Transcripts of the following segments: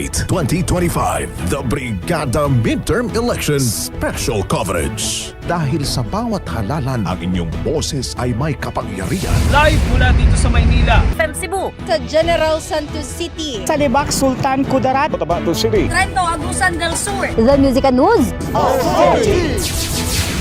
Mandate 2025, The Brigada Midterm Elections Special Coverage. Dahil sa bawat halalan, ang inyong boses ay may kapangyarihan. Live mula dito sa Maynila. FM Cebu. sa General Santos City. sa Libak Sultan Kudarat. Trento Agusan del Sur. The Music News.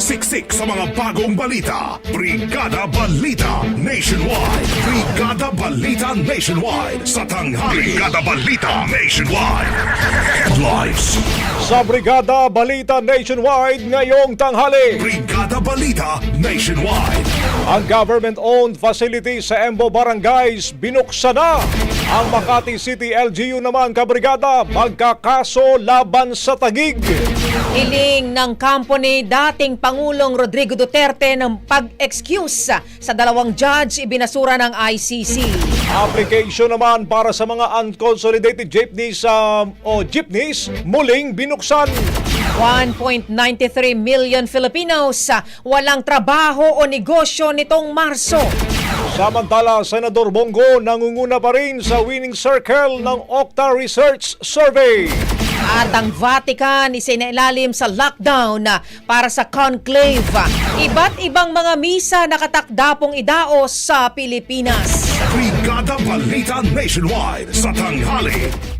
Siksik sa mga bagong balita. Brigada Balita Nationwide. Brigada Balita Nationwide sa tanghali. Brigada Balita Nationwide. Headlines. Sa Brigada Balita Nationwide ngayong tanghali. Brigada Balita Nationwide. Ang government-owned facility sa Embo Barangays binuksan na. Ang Makati City LGU naman kabrigada magkakaso laban sa tagig. Hiling ng kampo ni dating Pangulong Rodrigo Duterte ng pag-excuse sa dalawang judge ibinasura ng ICC. Application naman para sa mga unconsolidated jeepneys um, o jeepneys muling binuksan. 1.93 million Filipinos sa walang trabaho o negosyo nitong Marso. Samantala, Senador Bongo nangunguna pa rin sa winning circle ng Octa Research Survey. At ang Vatican isinailalim sa lockdown na para sa conclave. Iba't ibang mga misa nakatakdapong idaos sa Pilipinas. Brigada Balita Nationwide sa tanghali.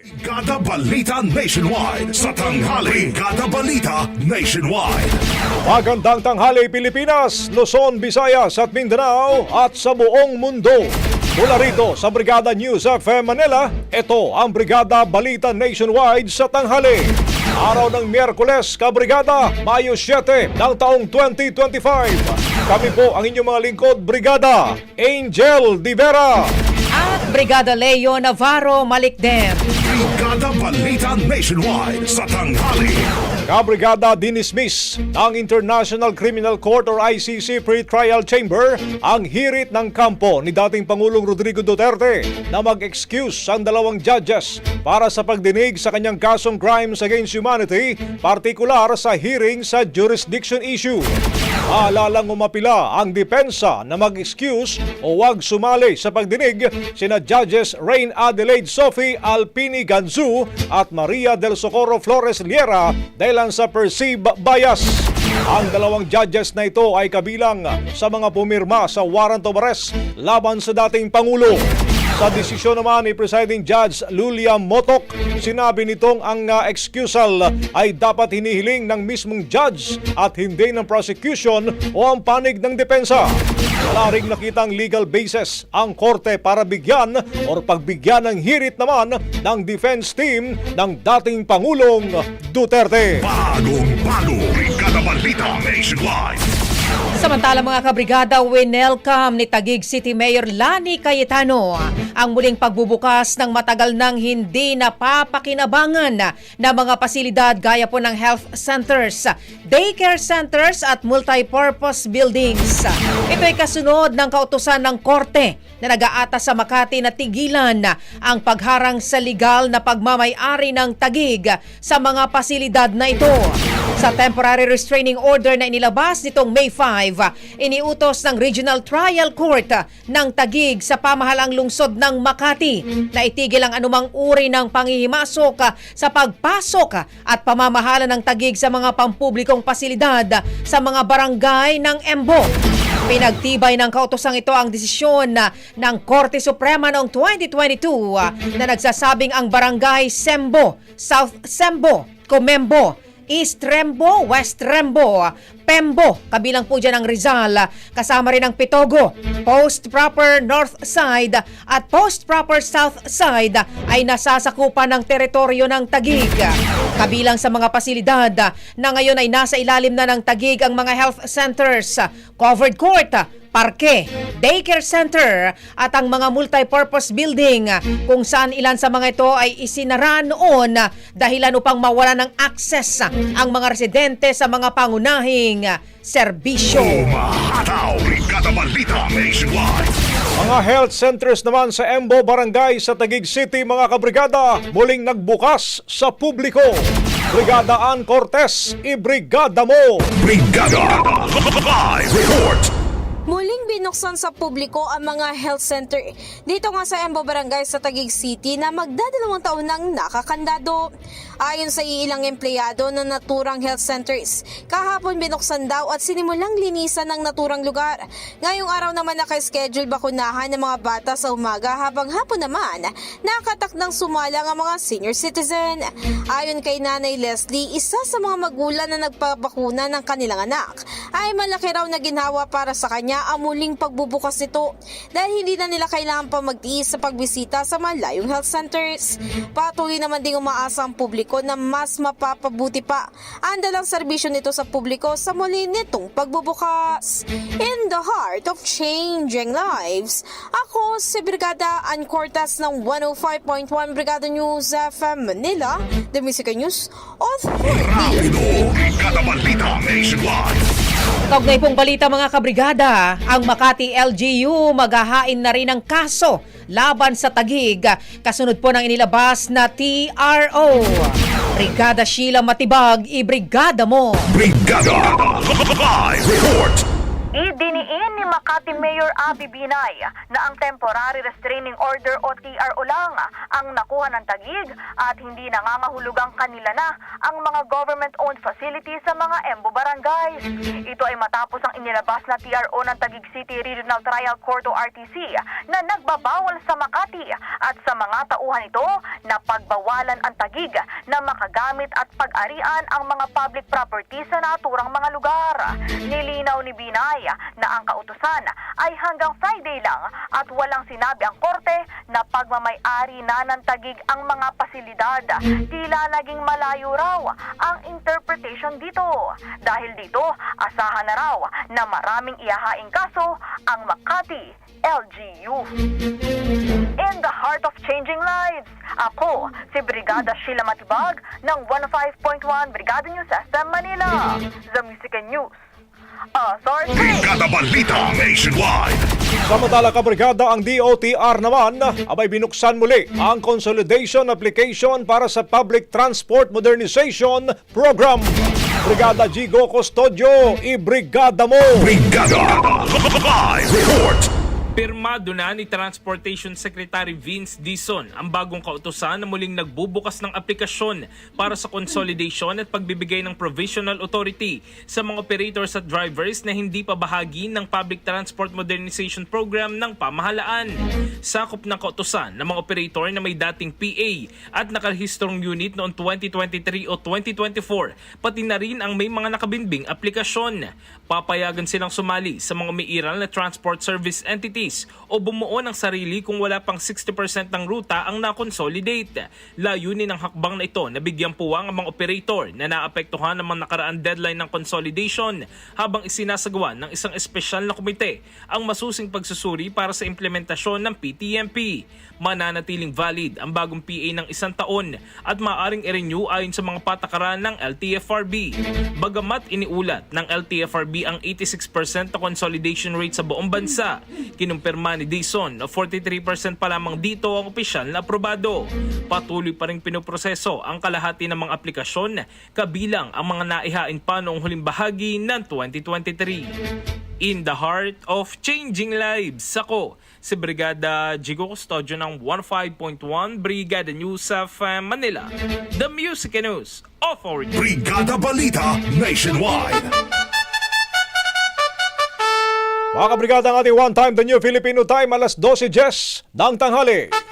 Brigada Balita Nationwide sa tanghali. Brigada Balita Nationwide. Magandang tanghali Pilipinas, Luzon, Visayas at Mindanao at sa buong mundo. Mula rito sa Brigada News FM Manila, ito ang Brigada Balita Nationwide sa tanghali. Araw ng Miyerkules, Kabrigada, Mayo 7 ng taong 2025. Kami po ang inyong mga lingkod, Brigada Angel Di Vera. At Brigada Leo Navarro Malikden. Brigada Balita Nationwide sa tanghali. Kabrigada dinismiss ng International Criminal Court or ICC Pre-Trial Chamber ang hirit ng kampo ni dating Pangulong Rodrigo Duterte na mag-excuse ang dalawang judges para sa pagdinig sa kanyang kasong crimes against humanity, partikular sa hearing sa jurisdiction issue. Maalalang umapila ang depensa na mag-excuse o wag sumali sa pagdinig sina Judges Rain Adelaide Sophie Alpini Ganzu at Maria del Socorro Flores Liera dahil sa perceived bias. Ang dalawang judges na ito ay kabilang sa mga pumirma sa warrant of arrest laban sa dating Pangulo. Sa desisyon naman ni Presiding Judge Lulia Motok, sinabi nitong ang uh, excusal ay dapat hinihiling ng mismong judge at hindi ng prosecution o ang panig ng depensa. Wala ring nakitang legal basis ang korte para bigyan o pagbigyan ng hirit naman ng defense team ng dating Pangulong Duterte. Bagong bago. Brigada Balita Nationwide. Samantala mga kabrigada, winelcome ni Taguig City Mayor Lani Cayetano ang muling pagbubukas ng matagal nang hindi napapakinabangan na mga pasilidad gaya po ng health centers, daycare centers at multipurpose buildings. Ito ay kasunod ng kautusan ng korte na nag-aata sa Makati na tigilan ang pagharang sa legal na pagmamayari ng Tagig sa mga pasilidad na ito. Sa temporary restraining order na inilabas nitong May 5, iniutos ng Regional Trial Court ng Tagig sa pamahalang lungsod ng Makati na itigil ang anumang uri ng panghihimasok sa pagpasok at pamamahala ng Tagig sa mga pampublikong pasilidad sa mga barangay ng Embo. Pinagtibay ng kautosang ito ang desisyon ng Korte Suprema noong 2022 ah, na nagsasabing ang barangay Sembo, South Sembo, Comembo, East Rembo, West Rembo, Pembo, kabilang po dyan ang Rizal, kasama rin ang Pitogo, Post Proper North Side at Post Proper South Side ay nasasakupan ng teritoryo ng Tagig. Kabilang sa mga pasilidad na ngayon ay nasa ilalim na ng Tagig ang mga health centers, covered court, parke, daycare center at ang mga multipurpose building kung saan ilan sa mga ito ay isinara noon dahilan upang mawala ng access ang mga residente sa mga pangunahing serbisyo. Umahataw. Brigada Balita Nationwide. Mga health centers naman sa Embo Barangay sa Taguig City mga kabrigada muling nagbukas sa publiko. Brigada Ann Cortez, ibrigada mo! Brigada Live Report. Muling binuksan sa publiko ang mga health center dito nga sa Embo Barangay sa Taguig City na magdadalawang taon nang nakakandado. Ayon sa ilang empleyado ng naturang health centers, kahapon binuksan daw at sinimulang linisan ng naturang lugar. Ngayong araw naman naka-schedule bakunahan ng mga bata sa umaga habang hapon naman nakatakdang sumalang ang mga senior citizen. Ayon kay Nanay Leslie, isa sa mga magulang na nagpapakuna ng kanilang anak ay malaki raw na ginhawa para sa kanya ang muling pagbubukas nito dahil hindi na nila kailangan pa magtiis sa pagbisita sa malayong health centers. Patuloy naman ding umaasa ang publiko na mas mapapabuti pa ang dalang serbisyo nito sa publiko sa muli nitong pagbubukas. In the heart of changing lives, ako si Brigada Ann Cortas ng 105.1 Brigada News FM Manila, The Music News Authority. Rapido. Brigada Balita. Kaugnay pong balita mga kabrigada, ang Makati LGU maghahain na rin ng kaso laban sa Tagig kasunod po ng inilabas na TRO. Brigada Sheila Matibag, ibrigada mo! Brigada Live Report. Idiniin ni Makati Mayor Abby Binay na ang Temporary Restraining Order o TRO lang ang nakuha ng tagig at hindi nangangahulugang kanila na ang mga government-owned facilities sa mga Embo barangays. Ito ay matapos ang inilabas na TRO ng Tagig City Regional Trial Court o RTC na nagbabawal sa Makati at sa mga tauhan ito na pagbawalan ang tagig na makagamit at pag-arian ang mga public property sa naturang mga lugar. Nilinaw ni Binay na ang kautusan ay hanggang Friday lang at walang sinabi ang korte na pagmamay-ari na ng ang mga pasilidad. Tila naging malayo raw ang interpretation dito. Dahil dito, asahan na raw na maraming ihahaing kaso ang Makati LGU. In the heart of changing lives, ako si Brigada Sheila Matibag ng 105.1 Brigada News FM Manila. The Music and News. Authority! Brigada Balita Nationwide. Samantala kabrigada ang DOTR naman abay binuksan muli ang consolidation application para sa Public Transport Modernization Program. Brigada Gigo Custodio, ibrigada mo! Brigada Live Report. Pirmado na ni Transportation Secretary Vince Dison ang bagong kautusan na muling nagbubukas ng aplikasyon para sa consolidation at pagbibigay ng provisional authority sa mga operators at drivers na hindi pa bahagi ng Public Transport Modernization Program ng pamahalaan. Sakop ng kautusan ng mga operator na may dating PA at nakarehistrong unit noong 2023 o 2024, pati na rin ang may mga nakabinbing aplikasyon. Papayagan silang sumali sa mga umiiral na transport service entities o bumuo ng sarili kung wala pang 60% ng ruta ang na-consolidate. Layunin ng hakbang na ito na bigyan puwang ang mga operator na naapektuhan ng mga nakaraan deadline ng consolidation habang isinasagawa ng isang espesyal na komite ang masusing pagsusuri para sa implementasyon ng PTMP. Mananatiling valid ang bagong PA ng isang taon at maaaring i-renew ayon sa mga patakaran ng LTFRB. Bagamat iniulat ng LTFRB ang 86% na consolidation rate sa buong bansa, kinumpirma ni Dison na 43% pa lamang dito ang opisyal na aprobado. Patuloy pa rin pinoproseso ang kalahati ng mga aplikasyon kabilang ang mga naihain pa noong huling bahagi ng 2023 in the heart of changing lives. Ako, si Brigada Jigo Custodio ng 15.1 Brigada News of Manila. The Music News Authority. Brigada Balita Nationwide. Mga kabrigada ang ating one time the new Filipino time alas 12 Jess ng tanghali.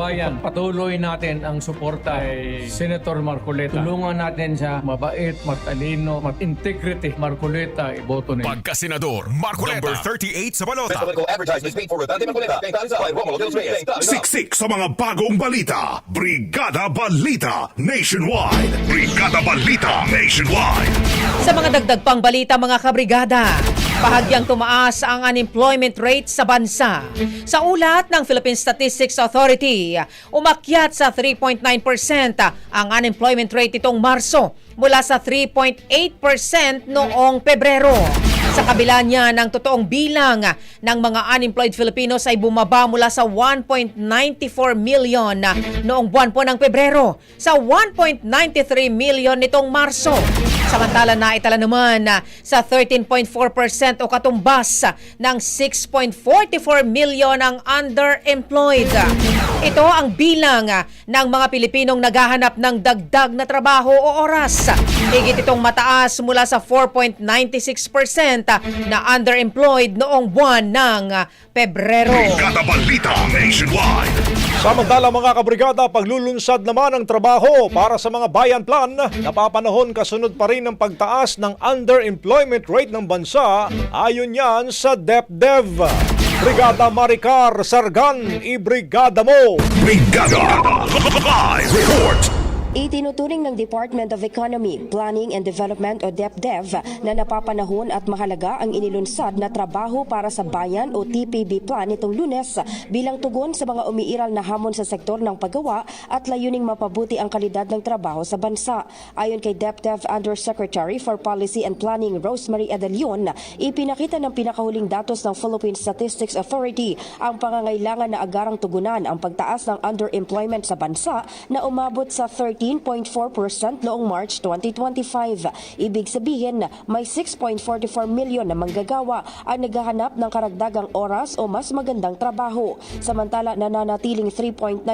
Kababayan, patuloy natin ang suporta kay Senator Marcoleta. Tulungan natin siya mabait, matalino, mat-integrity. Marcoleta, iboto nila. Pagkasenador Marcoleta. Number 38 sa balota. Siksik sa mga bagong balita. Brigada Balita Nationwide. Brigada Balita Nationwide. Sa mga dagdag pang balita mga kabrigada, bahagyang tumaas ang unemployment rate sa bansa. Sa ulat ng Philippine Statistics Authority, umakyat sa 3.9% ang unemployment rate itong Marso mula sa 3.8% noong Pebrero. Sa kabila niya ng totoong bilang ng mga unemployed Filipinos ay bumaba mula sa 1.94 million noong buwan po ng Pebrero sa 1.93 million nitong Marso. Samantala na itala naman na sa 13.4% o katumbas ng 6.44 million ang underemployed. Ito ang bilang ng mga Pilipinong naghahanap ng dagdag na trabaho o oras. Higit itong mataas mula sa 4.96% na underemployed noong buwan ng Pebrero. Brigada Balita Nationwide. Samantala mga kabrigada, paglulunsad naman ng trabaho para sa mga bayan plan, napapanahon kasunod pa rin ang pagtaas ng underemployment rate ng bansa ayon yan sa DepDev. Brigada Maricar Sargan, ibrigada mo! Brigada Live Report. Itinuturing ng Department of Economy, Planning and Development o DepDev na napapanahon at mahalaga ang inilunsad na trabaho para sa bayan o TPB plan nitong lunes bilang tugon sa mga umiiral na hamon sa sektor ng paggawa at layuning mapabuti ang kalidad ng trabaho sa bansa. Ayon kay DepDev Undersecretary for Policy and Planning Rosemary Adelion, ipinakita ng pinakahuling datos ng Philippine Statistics Authority ang pangangailangan na agarang tugunan ang pagtaas ng underemployment sa bansa na umabot sa 13 13.4% noong March 2025. Ibig sabihin, may 6.44 milyon na manggagawa ang naghahanap ng karagdagang oras o mas magandang trabaho. Samantala, nananatiling 3.9%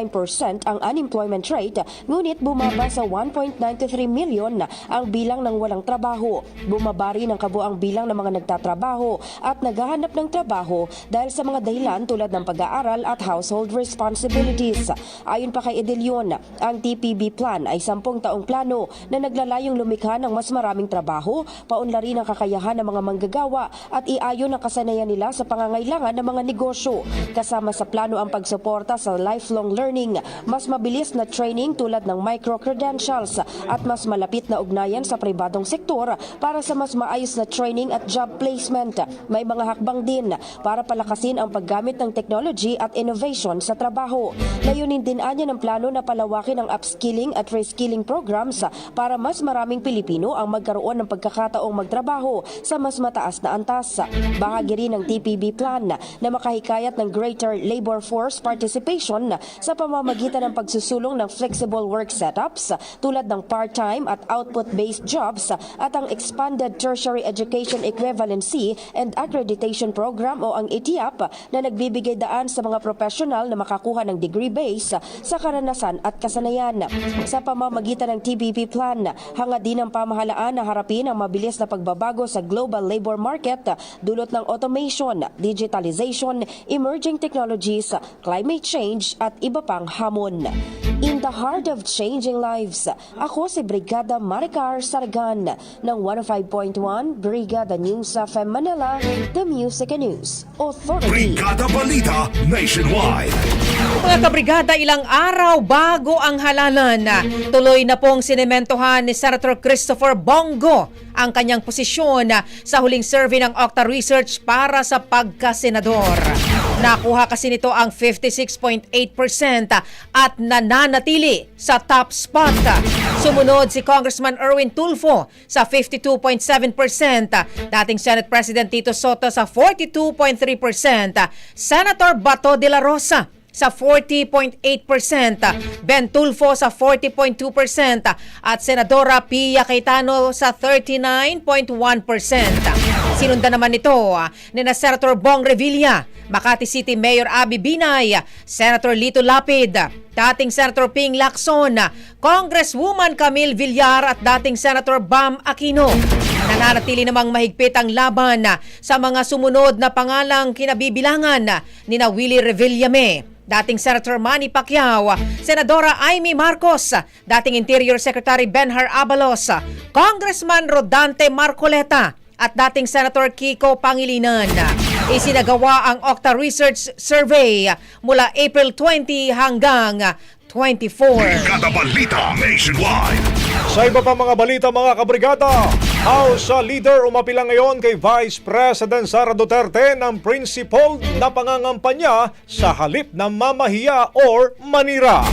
ang unemployment rate, ngunit bumaba sa 1.93 milyon ang bilang ng walang trabaho. Bumaba rin ang kabuang bilang ng mga nagtatrabaho at naghahanap ng trabaho dahil sa mga dahilan tulad ng pag-aaral at household responsibilities. Ayon pa kay Edelion, ang TPB plan ay sampung taong plano na naglalayong lumikha ng mas maraming trabaho, paunlari ng kakayahan ng mga manggagawa at iayon ang kasanayan nila sa pangangailangan ng mga negosyo. Kasama sa plano ang pagsuporta sa lifelong learning, mas mabilis na training tulad ng micro-credentials at mas malapit na ugnayan sa pribadong sektor para sa mas maayos na training at job placement. May mga hakbang din para palakasin ang paggamit ng technology at innovation sa trabaho. Layunin din anya ng plano na palawakin ang upskilling at reskilling programs para mas maraming Pilipino ang magkaroon ng pagkakataong magtrabaho sa mas mataas na antas. Bahagi rin ng TPB plan na makahikayat ng greater labor force participation sa pamamagitan ng pagsusulong ng flexible work setups tulad ng part-time at output-based jobs at ang expanded tertiary education equivalency and accreditation program o ang ETIAP na nagbibigay daan sa mga professional na makakuha ng degree base sa karanasan at kasanayan. Sa pamamagitan ng TPP plan, hanga din ang pamahalaan na harapin ang mabilis na pagbabago sa global labor market dulot ng automation, digitalization, emerging technologies, climate change at iba pang hamon. In the heart of changing lives, ako si Brigada Maricar Sargan ng 105.1 Brigada News FM Manila, The Music and News Authority. Brigada Balita Nationwide. Mga kabrigada, ilang araw bago ang halalan, tuloy na pong sinementohan ni Senator Christopher Bongo ang kanyang posisyon sa huling survey ng Octa Research para sa pagkasenador. Nakuha kasi nito ang 56.8% at nananatili sa top spot. Sumunod si Congressman Erwin Tulfo sa 52.7%, dating Senate President Tito Soto sa 42.3%, Senator Bato de la Rosa sa 40.8%, Ben Tulfo sa 40.2% at Senadora Pia Cayetano sa 39.1%. Sinundan naman nito ah, ni na Senator Bong Revilla, Makati City Mayor Abby Binay, Senator Lito Lapid, dating Senator Ping Lacson, Congresswoman Camille Villar at dating Senator Bam Aquino. Nananatili namang mahigpit ang laban sa mga sumunod na pangalang kinabibilangan ni na Willie Revillame dating Senator Manny Pacquiao, Senadora Amy Marcos, dating Interior Secretary Benhar Abalos, Congressman Rodante Marcoleta, at dating Senator Kiko Pangilinan. Isinagawa ang Octa Research Survey mula April 20 hanggang 24. Brigada Balita Nationwide. Sa iba pa mga balita mga kabrigada, House Leader umapila ngayon kay Vice President Sara Duterte ng principled na pangangampanya sa halip na mamahiya or manira.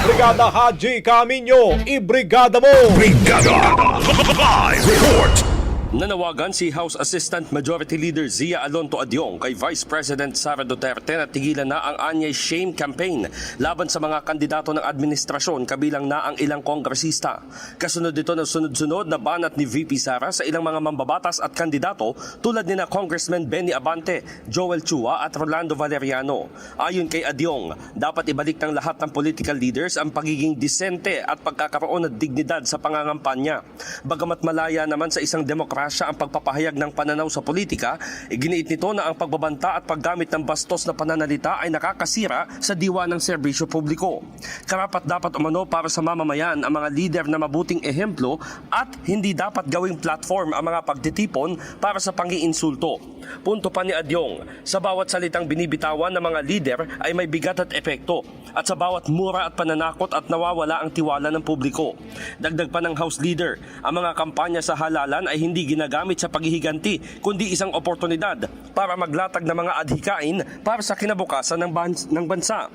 Brigada Haji Camino, ibrigada mo! Brigada Live Report. Nanawagan si House Assistant Majority Leader Zia Alonto Adyong kay Vice President Sara Duterte na tigilan na ang Anyay Shame Campaign laban sa mga kandidato ng administrasyon kabilang na ang ilang kongresista. Kasunod dito ng sunod-sunod na banat ni VP Sara sa ilang mga mambabatas at kandidato tulad ni na Congressman Benny Abante, Joel Chua at Rolando Valeriano. Ayon kay Adyong, dapat ibalik ng lahat ng political leaders ang pagiging disente at pagkakaroon ng dignidad sa pangangampanya. Bagamat malaya naman sa isang demokrasya ang pagpapahayag ng pananaw sa politika, iginiit nito na ang pagbabanta at paggamit ng bastos na pananalita ay nakakasira sa diwa ng serbisyo publiko. Karapat dapat umano para sa mamamayan ang mga lider na mabuting ehemplo at hindi dapat gawing platform ang mga pagtitipon para sa pangiinsulto. Punto pa ni Adyong, sa bawat salitang binibitawan ng mga lider ay may bigat at epekto at sa bawat mura at pananakot at nawawala ang tiwala ng publiko. Dagdag pa ng House Leader, ang mga kampanya sa halalan ay hindi ginagamit sa paghihiganti kundi isang oportunidad para maglatag ng mga adhikain para sa kinabukasan ng, bans- ng bansa.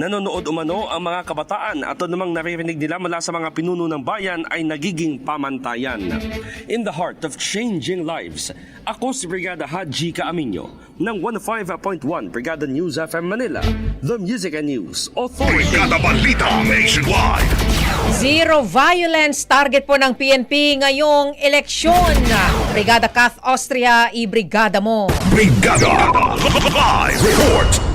Nanonood umano ang mga kabataan at anumang naririnig nila mula sa mga pinuno ng bayan ay nagiging pamantayan. In the heart of changing lives, ako si Brigada Haji Kaaminyo ng 105.1 Brigada News FM Manila, The Music and News Authority. Brigada Balita Nationwide. Zero violence target po ng PNP ngayong eleksyon. Brigada Kath Austria, i-brigada mo. Brigada Live Report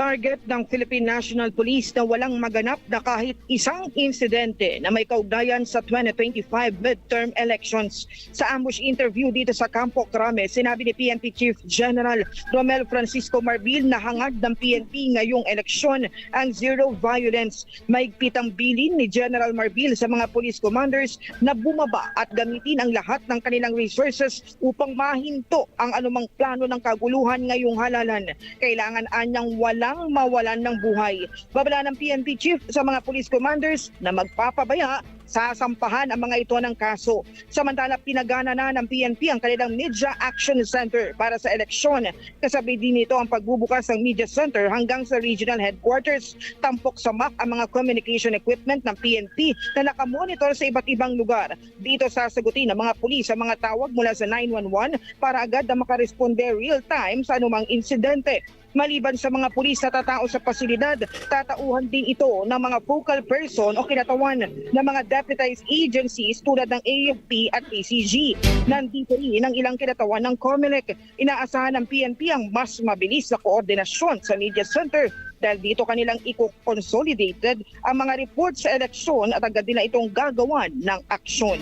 Target ng Philippine National Police na walang maganap na kahit isang insidente na may kaugnayan sa 2025 midterm elections. Sa ambush interview dito sa Campo Crame, sinabi ni PNP Chief General Romel Francisco Marbil na hangad ng PNP ngayong eleksyon ang zero violence. Maigpit ang bilin ni General Marbil sa mga police commanders na bumaba at gamitin ang lahat ng kanilang resources upang mahinto ang anumang plano ng kaguluhan ngayong halalan. Kailangan anyang walang mawalan ng buhay. Babala ng PNP chief sa mga police commanders na magpapabaya sasampahan ang mga ito ng kaso. Samantala, pinagana na ng PNP ang kanilang Media Action Center para sa eleksyon. Kasabay din nito ang pagbubukas ng Media Center hanggang sa regional headquarters. Tampok sa MAC ang mga communication equipment ng PNP na nakamonitor sa iba't ibang lugar. Dito sasagutin ng mga pulis ang mga tawag mula sa 911 para agad na makaresponde real time sa anumang insidente. Maliban sa mga pulis na tatao sa pasilidad, tatauhan din ito ng mga focal person o kinatawan ng mga deputized agencies tulad ng AFP at PCG. Nandito rin ang ilang kinatawan ng COMELEC. Inaasahan ng PNP ang mas mabilis na koordinasyon sa media center dahil dito kanilang i-consolidated ang mga report sa eleksyon at agad nila itong gagawan ng aksyon.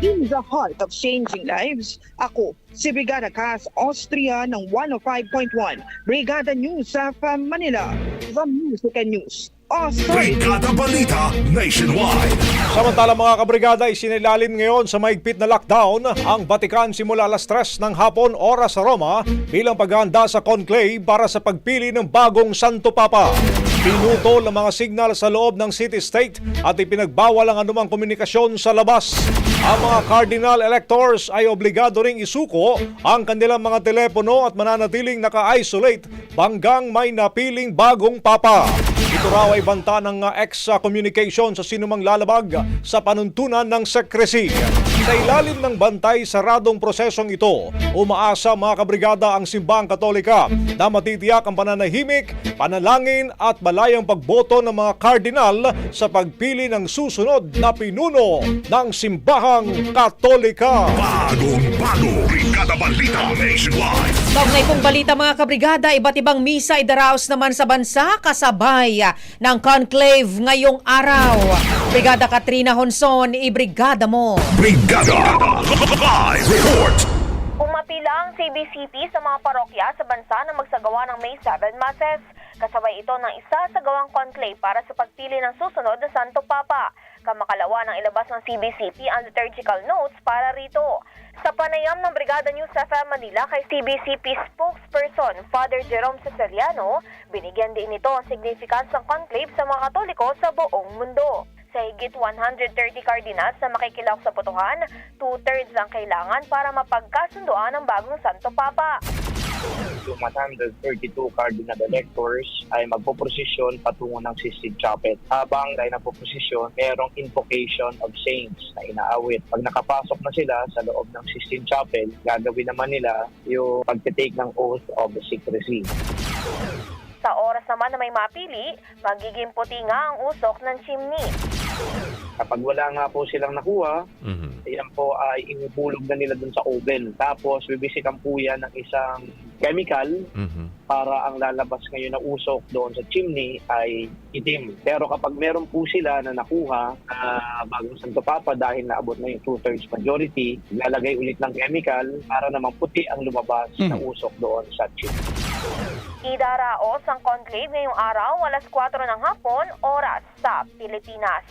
In the heart of changing lives, ako si Brigada Cas Austria ng 105.1 Brigada News sa Manila, The Music and News. Authority. Brigada Balita Nationwide Samantala mga kabrigada, isinilalin ngayon sa maigpit na lockdown ang Vatican simula alas 3 ng hapon oras sa Roma bilang paghahanda sa conclave para sa pagpili ng bagong Santo Papa. Pinutol ang mga signal sa loob ng city-state at ipinagbawal ang anumang komunikasyon sa labas. Ang mga cardinal electors ay obligado ring isuko ang kanilang mga telepono at mananatiling naka-isolate hanggang may napiling bagong papa. Ito raw ay banta ng uh, ex-communication sa sinumang lalabag sa panuntunan ng secrecy. Sa ilalim ng bantay saradong prosesong ito, umaasa mga kabrigada ang simbang katolika na matitiyak ang pananahimik, panalangin at malayang pagboto ng mga kardinal sa pagpili ng susunod na pinuno ng simbahang katolika. Bagong bago Brigada Balita Nationwide Kaugnay pong balita mga kabrigada, iba't ibang misa idaraos naman sa bansa kasabay ng conclave ngayong araw. Brigada Katrina Honson, ibrigada mo. Brigada Live Report Umapila ang CBCP sa mga parokya sa bansa na magsagawa ng May 7 Masses. Kasabay ito ng isa sa gawang conclave para sa pagpili ng susunod na Santo Papa. Kamakalawa ng ilabas ng CBCP ang liturgical notes para rito. Sa panayam ng Brigada News FM Manila kay CBCP spokesperson Father Jerome Cesariano, binigyan din ito ang significance ng conclave sa mga Katoliko sa buong mundo. Sa higit 130 cardinals na makikilahok sa botohan, two-thirds ang kailangan para mapagkasundoan ng bagong Santo Papa. Yung 132 cardinal electors ay magpoprosesyon patungo ng Sistine Chapel. Habang dahil nagpoprosesyon, merong invocation of saints na inaawit. Pag nakapasok na sila sa loob ng Sistine Chapel, gagawin naman nila yung pagtitake ng oath of secrecy. Sa oras naman na may mapili, magiging puti nga ang usok ng chimney. Kapag wala nga po silang nakuha, yan po ay inubulog na nila dun sa oven. Tapos bibisikan po yan ng isang chemical para ang lalabas ngayon na usok doon sa chimney ay itim. Pero kapag meron po sila na nakuha na bagong Santo Papa dahil naabot na yung two-thirds majority, lalagay ulit ng chemical para naman puti ang lumabas na usok doon sa chimney. Idaraos ang conclave ngayong araw, alas 4 ng hapon, oras sa Pilipinas.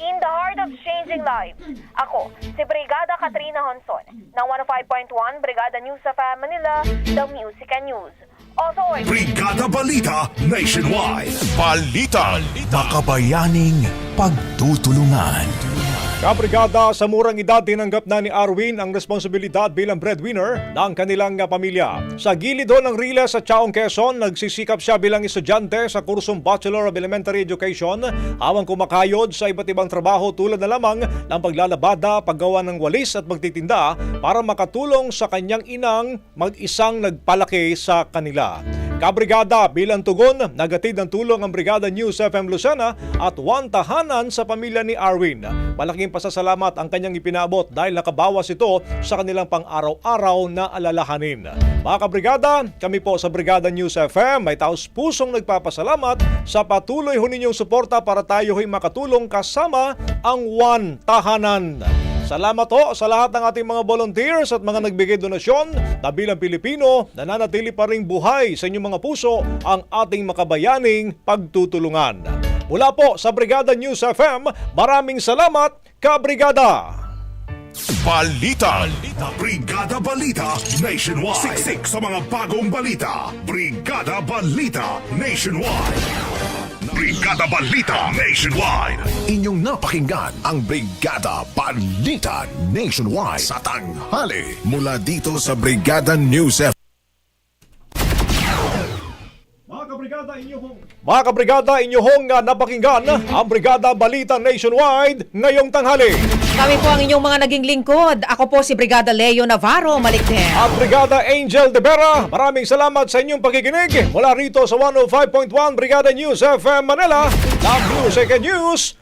In the heart of changing lives, ako, si Brigada Katrina Honson, ng 105.1 Brigada News of Manila, The Music and News. Authority. Brigada Balita Nationwide Balita. Makabayaning pagtutulungan. Kabrigada, sa murang edad tinanggap na ni Arwin ang responsibilidad bilang breadwinner ng kanilang pamilya. Sa gilid ho ng Rila sa Chaong Quezon, nagsisikap siya bilang estudyante sa kursong Bachelor of Elementary Education habang kumakayod sa iba't ibang trabaho tulad na lamang ng paglalabada, paggawa ng walis at magtitinda para makatulong sa kanyang inang mag-isang nagpalaki sa kanila. Kabrigada bilang tugon, nagatid ng tulong ang Brigada News FM Lucena at one tahanan sa pamilya ni Arwin. Malaking pasasalamat ang kanyang ipinabot dahil nakabawas ito sa kanilang pang-araw-araw na alalahanin. Mga kabrigada, kami po sa Brigada News FM ay taos pusong nagpapasalamat sa patuloy ho ninyong suporta para tayo ho'y makatulong kasama ang one tahanan. Salamat ho sa lahat ng ating mga volunteers at mga nagbigay donasyon na bilang Pilipino, nananatili pa rin buhay sa inyong mga puso ang ating makabayaning pagtutulungan. Mula po sa Brigada News FM, maraming salamat, Kabrigada! Balita. Brigada Balita Nationwide. Siksik sa mga bagong balita. Brigada Balita Nationwide. Brigada Balita Nationwide. Inyong napakinggan ang Brigada Balita Nationwide sa tanghali mula dito sa Brigada News FM. Mga kabrigada, inyong Mga kabrigada, inyong uh, napakinggan ang Brigada Balita Nationwide ngayong tanghali. Kami po ang inyong mga naging lingkod. Ako po si Brigada Leo Navarro Malikden. At Brigada Angel De Vera, maraming salamat sa inyong pakikinig mula rito sa 105.1 Brigada News FM Manila, the Music and News